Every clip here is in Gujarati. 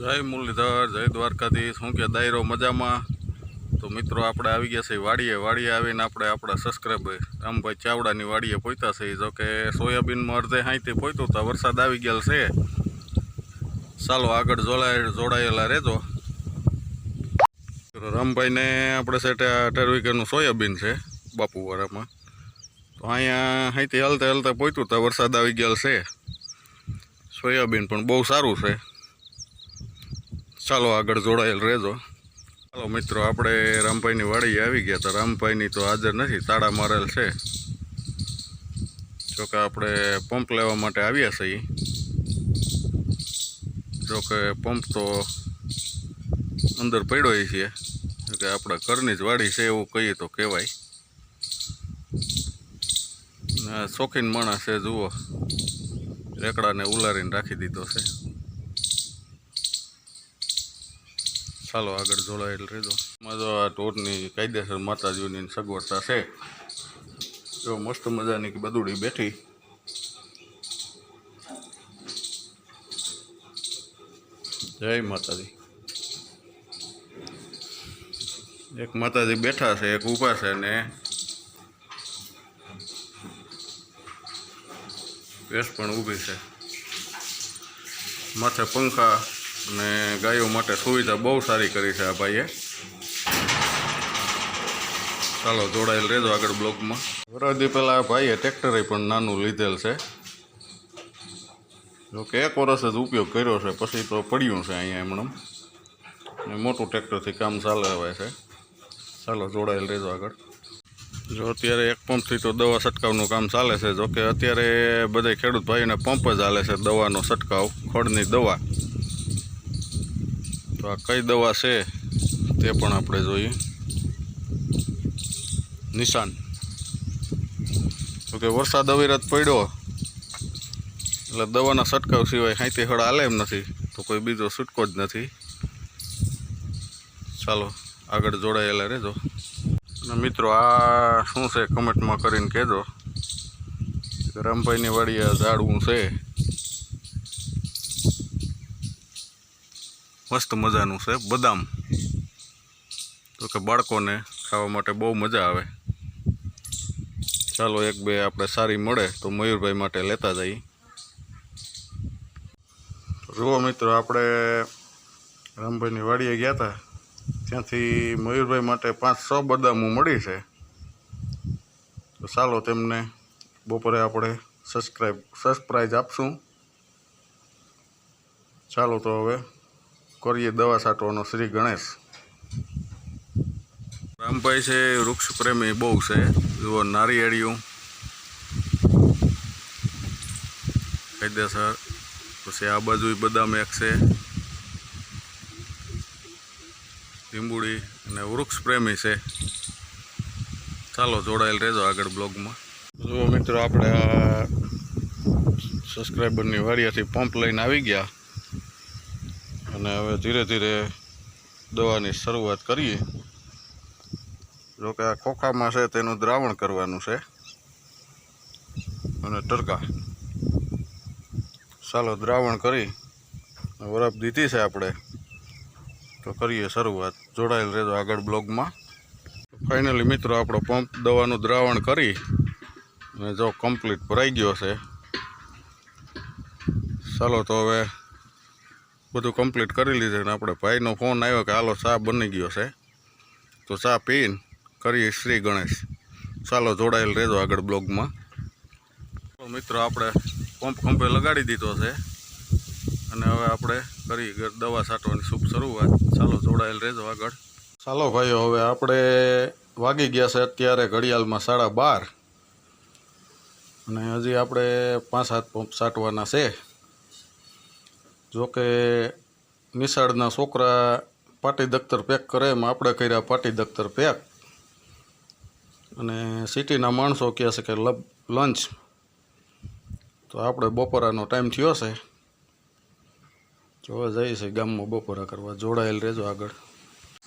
જય મુરલીધર, જય દ્વારકાધીશ. શું કે દાયરો મજામાં? તો મિત્રો, આપણે આવી ગયા છે વાડીએ. વાડીએ આવીને આપણે આપણા સબસ્ક્રાઈબર રામભાઈ ચાવડાની વાડીએ પહોંચ્યા છે જો કે સોયાબીનમાં અડધે હાઈથી પહોંચ્યું તો વરસાદ આવી ગયેલ છે. ચાલો આગળ જોડાય જોડાયેલા રહેજો. રામભાઈને આપણે સેટે અઢાર સોયાબીન છે બાપુવારામાં તો અહીંયા અહીંથી હલતા હલતા પહોંચ્યું તો વરસાદ આવી ગયેલ છે. સોયાબીન પણ બહુ સારું છે. ચાલો આગળ જોડાયેલ રહેજો. ચાલો મિત્રો, આપણે રામભાઈની વાડી આવી ગયા તો રામભાઈની તો હાજર નથી, તાળા મારેલ છે. જોકે આપણે પંપ લેવા માટે આવ્યા છીએ. જોકે પંપ તો અંદર પડ્યો છે. કે આપણા ઘરની જ વાડી છે એવું કહીએ તો કહેવાય. શોખીન માણસ છે, જુઓ. રેકડાને ઉલારીને રાખી દીધો છે. ચાલો આગળ જોડાયેલ રહેજો. એમાં જો આ ટોરની કાયદેસર માતાજીઓની સગવડતા છે. જો મસ્ત મજાની બદુડી બેઠી. જય માતાજી. એક માતાજી બેઠા છે, એક ઊભા છે ને ભેંસ પણ ઊભી છે. માથે પંખા અને ગાયો માટે સુવિધા બહુ સારી કરી છે આ ભાઈએ. ચાલો, જોડાયેલ રહેજો આગળ બ્લોકમાં. વરદી પહેલાં આ ભાઈએ ટ્રેક્ટરે પણ નાનું લીધેલ છે. જોકે એક વર્ષ જ ઉપયોગ કર્યો છે, પછી તો પડ્યું છે અહીંયા એમણમ. અને મોટું ટ્રેક્ટરથી કામ ચાલે છે. ચાલો, જોડાયેલ રહેજો આગળ. જો અત્યારે એક પંપથી તો દવા છંટકાવનું કામ ચાલે છે. જોકે અત્યારે બધા ખેડૂત ભાઈને પંપ જ હાલે છે દવાનો છંટકાવ, ખડની દવા. તો આ કઈ દવા છે તે પણ આપણે જોઈએ. નિશાન. તો કે વરસાદ અવિરત પડ્યો. એટલે દવાના છંટકાવ સિવાય હાઈથી હળ હાલે એમ નથી. તો કોઈ બીજો છૂટકો જ નથી. ચાલો, આગળ જોડાયેલા રહેજો. અને મિત્રો, આ શું છે? કમેન્ટમાં કરીને કહેજો. રમભાઈની વાડી આ ઝાડવું છે. મસ્ત મજાનું છે, બદામ. તો કે બાળકોને ખાવા માટે બહુ મજા આવે. ચાલો એક બે આપણે સારી મળે તો મયુરભાઈ માટે લેતા જઈએ. જુઓ મિત્રો, આપણે રામભાઈની વાડીએ ગયા હતા. ત્યાંથી મયુરભાઈ માટે પાંચ છ બદામો મળી છે. તો ચાલો તેમને બપોરે આપણે સબસ્ક્રાઈબ સરપ્રાઈઝ આપશું. ચાલો તો હવે કરીએ દવા છાંટવાનો શ્રી ગણેશ. રામભાઈ છે, વૃક્ષ પ્રેમી, બહુ છે. જુઓ, નારિયેળિયું. કાયદેસર. પછી આ બાજુ બદામ એક છે. લીંબુડી અને વૃક્ષ પ્રેમી છે. ચાલો, જોડાયેલ રહેજો આગળ બ્લોગમાં. જુઓ મિત્રો, આપણે સબસ્ક્રાઈબરની વાડિયાથી પંપ લઈને આવી ગયા. અને હવે ધીરે ધીરે દવાની શરૂઆત કરીએ. જોકે આ ખોખામાં છે તેનું દ્રાવણ કરવાનું છે. અને ટરકા ચાલો દ્રાવણ કરી વરફ દીધી છે આપણે. તો કરીએ શરૂઆત. જોડાયેલ રહેજો આગળ બ્લોગમાં. ફાઇનલી મિત્રો આપણો પંપ દવાનું દ્રાવણ કરી. અને જો કમ્પ્લીટ ભરાઈ ગયો છે. ચાલો તો હવે બધું કમ્પ્લીટ કરી લીધું ને આપણે ભાઈનો ફોન આવ્યો કે હાલો ચા બની ગયો છે. તો ચા પીને કરીએ શ્રી ગણેશ. ચાલો જોડાયેલ રહેજો આગળ બ્લોગમાં. મિત્રો આપણે પંપ કંપે લગાડી દીધો છે. અને હવે આપણે કરી દવા છાંટવાની શુભ શરૂઆત. ચાલો જોડાયેલ રહેજો આગળ. ચાલો ભાઈઓ, હવે આપણે વાગી ગયા છે અત્યારે ઘડિયાળમાં સાડા બાર. અને હજી આપણે પાંચ સાત પંપ છાંટવાના છે. જોકે નિશાળના છોકરા પાટી દખ્તર પેક કરે એમ આપણે કર્યા પાટી દખ્તર પેક. અને સિટીના માણસો કહે છે કે લબ, લંચ. તો આપણે બપોરાનો ટાઈમ થયો છે. જોવા જઈએ છીએ ગામમાં બપોરા કરવા. જોડાયેલ રહેજો આગળ.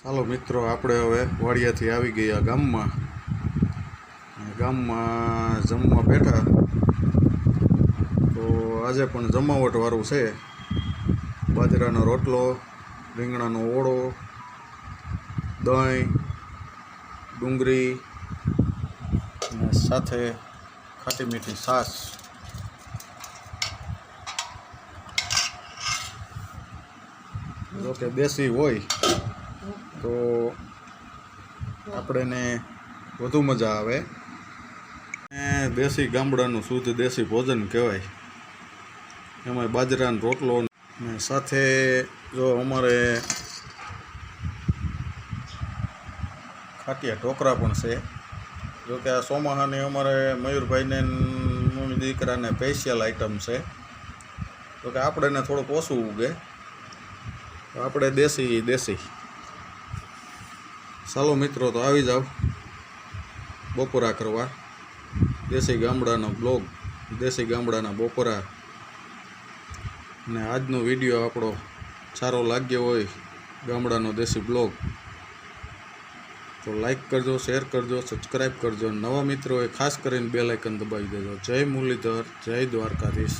ચાલો મિત્રો આપણે હવે વાડિયાથી આવી ગયા ગામમાં. ગામમાં જમવા બેઠા. તો આજે પણ જમાવટવાળું છે. બાજરાનો રોટલો, રીંગણાનો ઓળો, દહીં, ડુંગળી, અને સાથે ખાટી મીઠી છાશ. જો કે દેશી હોય, તો આપણને વધુ મજા આવે. દેશી ગામડાનું શુદ્ધ દેશી ભોજન કહેવાય. એમાં બાજરાનો રોટલો ને સાથે જો અમારે ખાટિયા ઢોકરા પણ છે. જો કે આ સોમાહાની અમારે મયુરભાઈને મમ્મી દીકરાને સ્પેશિયલ આઈટમ છે. તો કે આપણે થોડુંક ઓછું ઉગે. આપણે દેશી દેશી. ચાલો મિત્રો, તો આવી જાઓ બપોરા કરવા. દેશી ગામડાનો બ્લોગ દેશી ગામડાના બપોરા. ને આજનો વીડિયો આપણો સારો લાગ્યો હોય ગામડાનો દેશી બ્લોગ, તો લાઈક કરજો શેર કરજો સબસ્ક્રાઈબ કરજો. નવા મિત્રોએ ખાસ કરીને બે લાઇકન દબાવી દેજો. જય મુરલીધર, જય દ્વારકાધીશ.